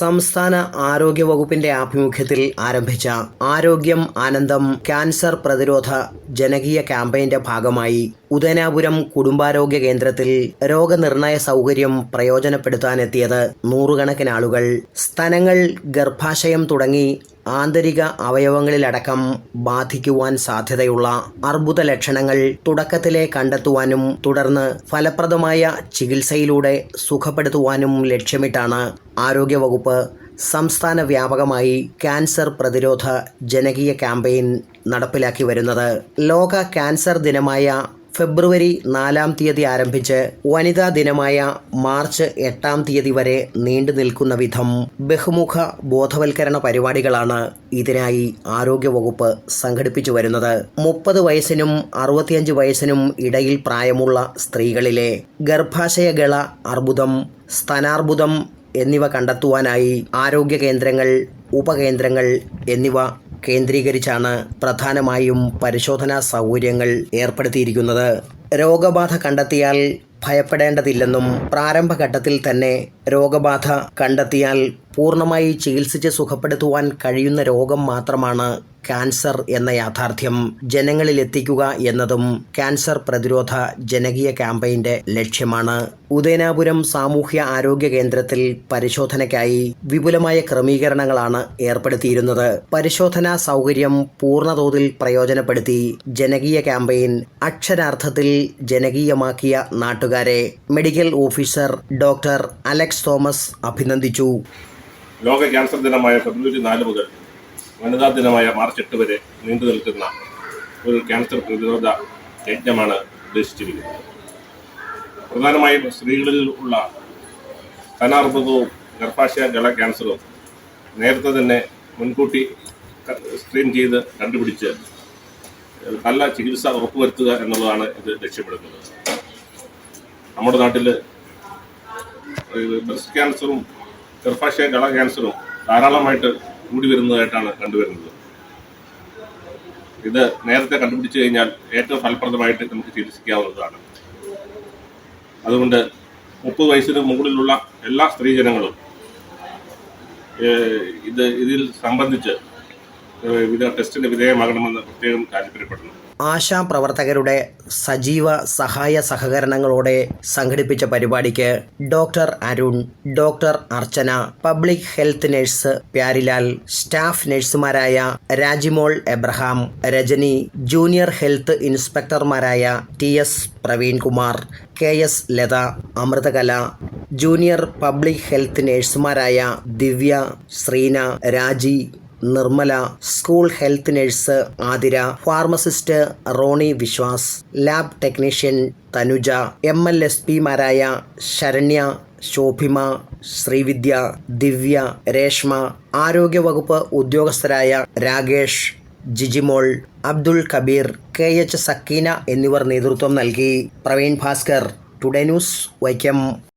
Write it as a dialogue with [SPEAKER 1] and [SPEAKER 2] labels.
[SPEAKER 1] സംസ്ഥാന ആരോഗ്യ വകുപ്പിന്റെ ആഭിമുഖ്യത്തിൽ ആരംഭിച്ച ആരോഗ്യം ആനന്ദം ക്യാൻസർ പ്രതിരോധ ജനകീയ ക്യാമ്പയിന്റെ ഭാഗമായി ഉദയനാപുരം കുടുംബാരോഗ്യ കേന്ദ്രത്തിൽ രോഗനിർണയ സൗകര്യം പ്രയോജനപ്പെടുത്താനെത്തിയത് നൂറുകണക്കിന് ആളുകൾ. സ്തനങ്ങൾ ഗർഭാശയം തുടങ്ങി ആന്തരിക അവയവങ്ങളിലടക്കം ബാധിക്കുവാൻ സാധ്യതയുള്ള അർബുദ ലക്ഷണങ്ങൾ തുടക്കത്തിലെ കണ്ടെത്തുവാനും തുടർന്ന് ഫലപ്രദമായ ചികിത്സയിലൂടെ സുഖപ്പെടുത്തുവാനും ലക്ഷ്യമിട്ടാണ് ആരോഗ്യവകുപ്പ് സംസ്ഥാന വ്യാപകമായി ക്യാൻസർ പ്രതിരോധ ജനകീയ ക്യാമ്പയിൻ നടപ്പിലാക്കി വരുന്നത്. ലോക ക്യാൻസർ ദിനമായ ഫെബ്രുവരി നാലാം തീയതി ആരംഭിച്ച് വനിതാ ദിനമായ മാർച്ച് എട്ടാം തീയതി വരെ നീണ്ടു നിൽക്കുന്ന വിധം ബഹുമുഖ ബോധവൽക്കരണ പരിപാടികളാണ് ഇതിനായി ആരോഗ്യവകുപ്പ് സംഘടിപ്പിച്ചു വരുന്നത്. മുപ്പത് വയസ്സിനും അറുപത്തിയഞ്ച് വയസ്സിനും ഇടയിൽ പ്രായമുള്ള സ്ത്രീകളിലെ ഗർഭാശയഗള അർബുദം സ്തനാർബുദം എന്നിവ കണ്ടെത്തുവാനായി ആരോഗ്യ കേന്ദ്രങ്ങൾ ഉപകേന്ദ്രങ്ങൾ എന്നിവ കേന്ദ്രീകരിച്ചാണ് പ്രധാനമായും പരിശോധനാ സൗകര്യങ്ങൾ ഏർപ്പെടുത്തിയിരിക്കുന്നത്. രോഗബാധ കണ്ടെത്തിയാൽ ഭയപ്പെടേണ്ടതില്ലെന്നും പ്രാരംഭഘട്ടത്തിൽ തന്നെ രോഗബാധ കണ്ടെത്തിയാൽ പൂർണമായി ചികിത്സിച്ച് സുഖപ്പെടുത്തുവാൻ കഴിയുന്ന രോഗം മാത്രമാണ് ക്യാൻസർ എന്ന യാഥാർത്ഥ്യം. ജനങ്ങളിൽ എത്തിക്കുക എന്നതും ക്യാൻസർ പ്രതിരോധ ജനകീയ ക്യാമ്പയിന്റെ ലക്ഷ്യമാണ്. ഉദയനാപുരം സാമൂഹ്യ ആരോഗ്യ കേന്ദ്രത്തിൽ പരിശോധനയ്ക്കായി വിപുലമായ ക്രമീകരണങ്ങളാണ് ഏർപ്പെടുത്തിയിരുന്നത്. പരിശോധനാ സൗകര്യം പൂർണതോതിൽ പ്രയോജനപ്പെടുത്തി ജനകീയ ക്യാമ്പയിൻ അക്ഷരാർത്ഥത്തിൽ ജനകീയമാക്കിയ നാട്ടുകാരെ medical officer doctor Alex Thomas അഭിനന്ദിച്ചു.
[SPEAKER 2] ലോക ക്യാൻസർ ദിനമായ ഫെബ്രുവരി നാല് മുതൽ വനിതാ ദിനമായ മാർച്ച് എട്ട് വരെ നീണ്ടു നിൽക്കുന്ന ഒരു ക്യാൻസർ പ്രതിരോധ യജ്ഞമാണ് ഉദ്ദേശിച്ചിരിക്കുന്നത്. പ്രധാനമായും സ്ത്രീകളിൽ ഉള്ള സ്ഥാനാർബുദവും ഗർഭാശയ ഗള ക്യാൻസറും നേരത്തെ തന്നെ മുൻകൂട്ടി സ്ക്രീൻ ചെയ്ത് കണ്ടുപിടിച്ച് നല്ല ചികിത്സ ഉറപ്പുവരുത്തുക എന്നുള്ളതാണ് ഇത് ലക്ഷ്യമിടുന്നത്. നമ്മുടെ നാട്ടിൽ ബ്രസ്റ്റ് ക്യാൻസറും ഗർഭാശയ കള ക്യാൻസറും ധാരാളമായിട്ട് കൂടി വരുന്നതായിട്ടാണ് കണ്ടുവരുന്നത്. ഇത് നേരത്തെ കണ്ടുപിടിച്ചു കഴിഞ്ഞാൽ ഏറ്റവും ഫലപ്രദമായിട്ട് നമുക്ക് ചികിത്സിക്കാവുന്നതാണ്. അതുകൊണ്ട് മുപ്പത് വയസ്സിന് മുകളിലുള്ള എല്ലാ സ്ത്രീജനങ്ങളും ഇത് ഇതിൽ സംബന്ധിച്ച് ഏഹ്, ടെസ്റ്റിന്റെ ടെസ്റ്റിന് വിധേയമാകണമെന്ന് പ്രത്യേകം താല്പര്യപ്പെടുന്നു.
[SPEAKER 1] ആശാപ്രവർത്തകരുടെ സജീവ സഹായ സഹകരണങ്ങളോടെ സംഘടിപ്പിച്ച പരിപാടിക്ക് doctor Arun doctor Archana public health nurse Pyarilal staff നഴ്സുമാരായ Rajimol Abraham Rajani junior health ഇൻസ്പെക്ടർമാരായ T S Praveenkumar K S Latha Amruthakala junior public health നഴ്സുമാരായ Divya Sreena Raji Nirmala school health nurse Athira pharmacist Rony Viswas lab technician Thanuja M L S പിമാരായ Saranya Shobhima Srividya Divya Reshma ആരോഗ്യവകുപ്പ് ഉദ്യോഗസ്ഥരായ Rakesh Jijimol Abdul Kabeer K H Sakeena എന്നിവർ നേതൃത്വം നൽകി. Praveen Bhaskar today news Vaikom.